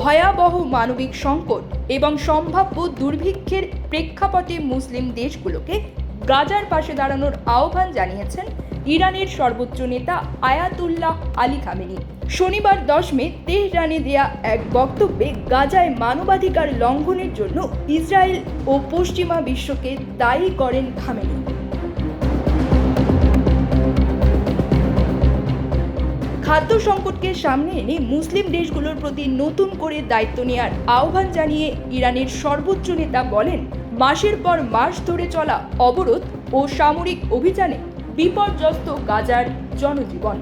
ভয়াবহ মানবিক সংকট এবং সম্ভাব্য দুর্ভিক্ষের প্রেক্ষাপটে মুসলিম দেশগুলোকে গাজার পাশে দাঁড়ানোর আহ্বান জানিয়েছেন ইরানের সর্বোচ্চ নেতা আয়াতুল্লাহ আলী খামেনি। শনিবার দশ মে তেহরানে দেয়া এক বক্তব্যে গাজায় মানবাধিকার লঙ্ঘনের জন্য ইসরায়েল ও পশ্চিমা বিশ্বকে দায়ী করেন খামেনি। খাদ্য সংকটকে সামনে এনে মুসলিম দেশগুলোর প্রতি নতুন করে দায়িত্ব নেওয়ার আহ্বান জানিয়ে ইরানের সর্বোচ্চ নেতা বলেন, মাসের পর মাস ধরে চলা অবরোধ ও সামরিক অভিযানে বিপর্যস্ত গাজার জনজীবন।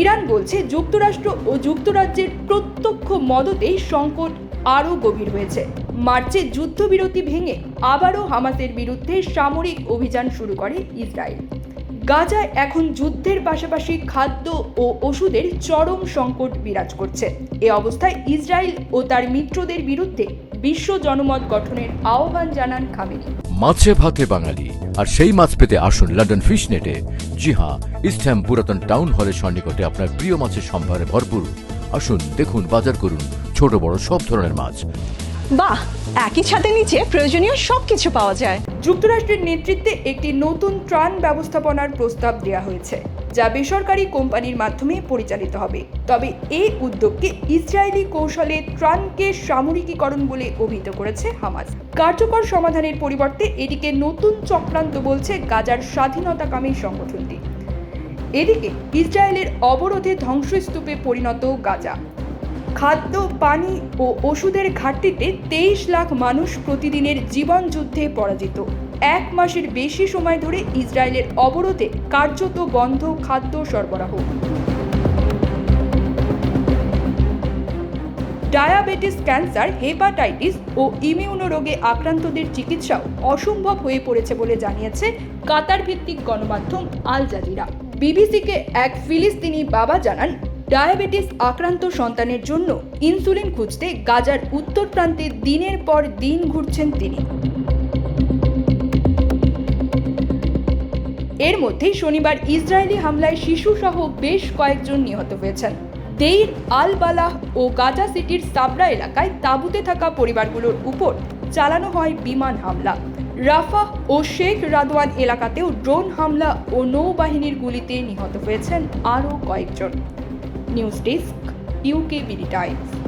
ইরান বলছে, যুক্তরাষ্ট্র ও যুক্তরাজ্যের প্রত্যক্ষ মদতেই সংকট আরও গভীর হয়েছে। মার্চে যুদ্ধবিরতি ভেঙে আবারও হামাসের বিরুদ্ধে সামরিক অভিযান শুরু করে ইসরায়েল। গাজায় এখন যুদ্ধের পাশাপাশি খাদ্য ও ওষুধের চরম সংকট বিরাজ করছে। এ অবস্থায় ইসরায়েল ও তার মিত্রদের বিরুদ্ধে বিশ্ব জনমত গঠনের আহ্বান জানান খামেনি। মাছে ভাতে বাঙালি, আর সেই মাছ পেতে আসুন লন্ডন ফিশ নেটে জি হ্যাঁ ইস্টহ্যাম পুরাতন টাউন হলের সন্নিকটে আপনার প্রিয় মাছের সম্ভারে ভরপুর। আসুন, দেখুন, বাজার করুন ছোট বড় সব ধরনের মাছ। বাহ, একই ছাদের নিচে প্রয়োজনীয় সবকিছু পাওয়া যায়। যুক্তরাষ্ট্রের নেতৃত্বে একটি নতুন ত্রাণ ব্যবস্থাপনার প্রস্তাব দেওয়া হয়েছে, যা বেসরকারি কোম্পানির মাধ্যমে পরিচালিত হবে। তবে এই উদ্যোগকে ইসরায়েলি কৌশলে ত্রাণকে সামরিকীকরণ বলে অভিহিত করেছে হামাস। কার্যকর সমাধানের পরিবর্তে এটিকে নতুন চক্রান্ত বলছে গাজার স্বাধীনতাকামী সংগঠনটি। এদিকে ইসরায়েলের অবরোধে ধ্বংসস্তূপে পরিণত গাজা। খাদ্য, পানি ও ওষুধের ঘাটতিতে তেইশ লাখ মানুষ প্রতিদিনের জীবন যুদ্ধে পরাজিত। এক মাসের বেশি সময় ধরে ইসরায়েলের অবরোধে কার্যত বন্ধ খাদ্য সরবরাহ। ডায়াবেটিস, ক্যান্সার, হেপাটাইটিস ও ইমিউনো রোগে আক্রান্তদের চিকিৎসাও অসম্ভব হয়ে পড়েছে বলে জানিয়েছে কাতার ভিত্তিক গণমাধ্যম আল জাজিরা। বিবিসিকে এক ফিলিস্তিনি বাবা জানান ডায়াবেটিস আক্রান্ত সন্তানের জন্য ইনসুলিন খুঁজতে গাজার উত্তর প্রান্তে দিনের পর দিন ঘুরছেন তিনি। এর মধ্যেই শনিবার ইসরায়েলি হামলায় শিশুসহ বেশ কয়েকজন নিহত হয়েছেন। দেইর আল বালাহ ও গাজা সিটির সাবরা এলাকায় তাঁবুতে থাকা পরিবারগুলোর উপর চালানো হয় বিমান হামলা। রাফাহ ও শেখ রাদওয়ান এলাকাতেও ড্রোন হামলা ও নৌবাহিনীর গুলিতে নিহত হয়েছেন আরও কয়েকজন। News desk UK BD Times